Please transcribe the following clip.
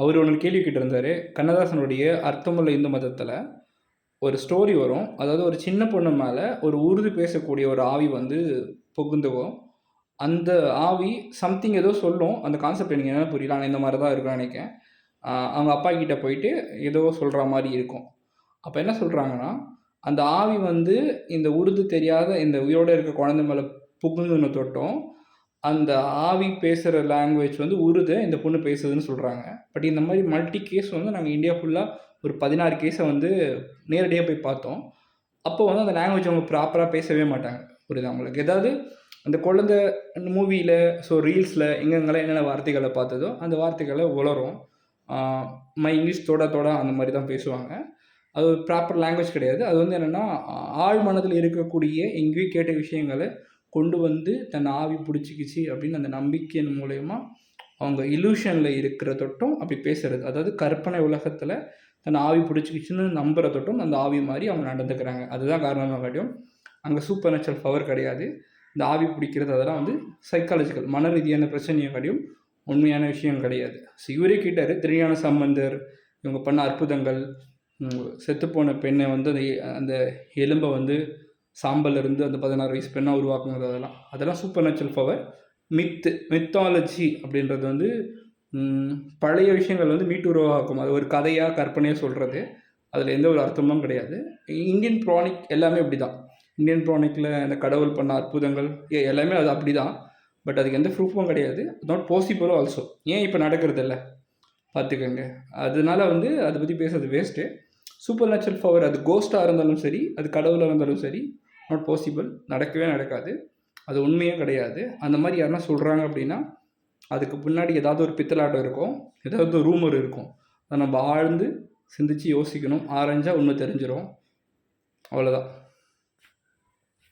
அவர் ஒன்று கேள்வி கேட்டிருந்தாரு. கண்ணதாசனுடைய அர்த்தமுள்ள இந்து மதத்தில் ஒரு ஸ்டோரி வரும். அதாவது ஒரு சின்ன பொண்ணு மேலே ஒரு உருது பேசக்கூடிய ஒரு ஆவி வந்து புகுந்துவோம் அந்த ஆவி சம்திங் ஏதோ சொல்லும். அந்த கான்செப்ட் எனக்கு என்ன புரியல. ஆனால் இந்த மாதிரி தான் இருக்கும்னு நினைக்கிறேன். அவங்க அப்பா கிட்டே போயிட்டு ஏதோ சொல்கிற மாதிரி இருக்கும். அப்போ என்ன சொல்கிறாங்கன்னா அந்த ஆவி வந்து இந்த உருது தெரியாத இந்த உயிரோடு இருக்க குழந்தை மேலே புகுந்துன்னு தொட்டும். அந்த ஆவி பேசுகிற லாங்குவேஜ் வந்து உருது இந்த பொண்ணு பேசுதுன்னு சொல்கிறாங்க பட் இந்த மாதிரி மல்டி கேஸ் வந்து நாங்கள் இந்தியா ஃபுல்லாக ஒரு பதினாறு கேஸை வந்து நேரடியாக போய் பார்த்தோம். அப்போ வந்து அந்த லாங்குவேஜ் அவங்க ப்ராப்பராக பேசவே மாட்டாங்க. புரியுது அவங்களுக்கு ஏதாவது அந்த குழந்த மூவியில் ஸோ ரீல்ஸில் எங்கெங்கெல்லாம் என்னென்ன வார்த்தைகளை பார்த்ததோ அந்த வார்த்தைகளை உளரும் மை இங்கிலீஷ் தோட தோட அந்த மாதிரி தான் பேசுவாங்க. அது ஒரு ப்ராப்பர் லாங்குவேஜ் கிடையாது. அது வந்து என்னென்னா ஆழ் மனதில் இருக்கக்கூடிய எங்கேயும் கேட்ட விஷயங்களை கொண்டு வந்து தன் ஆவி பிடிச்சிக்கிச்சு அப்படின்னு அந்த நம்பிக்கையின் மூலயமா அவங்க இலூஷனில் இருக்கிறதொட்டும் அப்படி பேசுறது. அதாவது கற்பனை உலகத்தில் தன் ஆவி பிடிச்சிக்கிச்சுன்னு நம்புறதொட்டும் அந்த ஆவி மாதிரி அவங்க நடந்துக்கிறாங்க. அதுதான் காரணமாக காட்டியும். அங்கே சூப்பர் நேச்சுரல் பவர் கிடையாது. இந்த ஆவி பிடிக்கிறது அதெல்லாம் வந்து சைக்காலஜிக்கல் மன ரீதியான பிரச்சனையை காட்டியும் உண்மையான விஷயம் கிடையாது. ஸோ இவரே கேட்டார் திருஞான சம்பந்தர் இவங்க பண்ண அற்புதங்கள் செத்துப்போன பெண்ணை வந்து அந்த அந்த எலும்பை வந்து சாம்பல்ல இருந்து அந்த பதினாறு வயசு பெண்ணாக உருவாக்குங்கிறது அதெல்லாம். அதெல்லாம் super natural power myth mythology அப்படின்றது வந்து பழைய விஷயங்கள் வந்து மீட்டு உருவாக்கும். அது ஒரு கதையாக கற்பனையாக சொல்கிறது அதில் எந்த ஒரு அர்த்தமும் கிடையாது. இந்தியன் ப்ரானிக் எல்லாமே அப்படி தான் இந்தியன் ப்ரானிக்கில் அந்த கடவுள் பண்ண அற்புதங்கள் எல்லாமே அது அப்படி தான் பட் அதுக்கு எந்த ப்ரூஃபும் கிடையாது. நாட் பாசிபிளும் ஆல்சோ ஏன் இப்போ நடக்கிறது இல்லை பார்த்துக்கோங்க. அதனால வந்து அதை பற்றி பேசுறது வேஸ்ட்டு சூப்பர் நேச்சுரல் பவர் அது கோஸ்ட்டாக இருந்தாலும் சரி அது கடவுளாக இருந்தாலும் சரி நாட் பாசிபிள் நடக்கவே நடக்காது. அது உண்மையே கிடையாது. அந்த மாதிரி யாருன்னா சொல்கிறாங்க அப்படின்னா அதுக்கு பின்னாடி ஏதாவது ஒரு பித்தலாட்டம் இருக்கும். ஏதாவது ஒரு ரூமர் இருக்கும். அதை நம்ம ஆழ்ந்து சிந்திச்சு யோசிக்கணும். ஆராய்ஞ்சா உண்மை தெரிஞ்சிடும் அவ்வளோதான்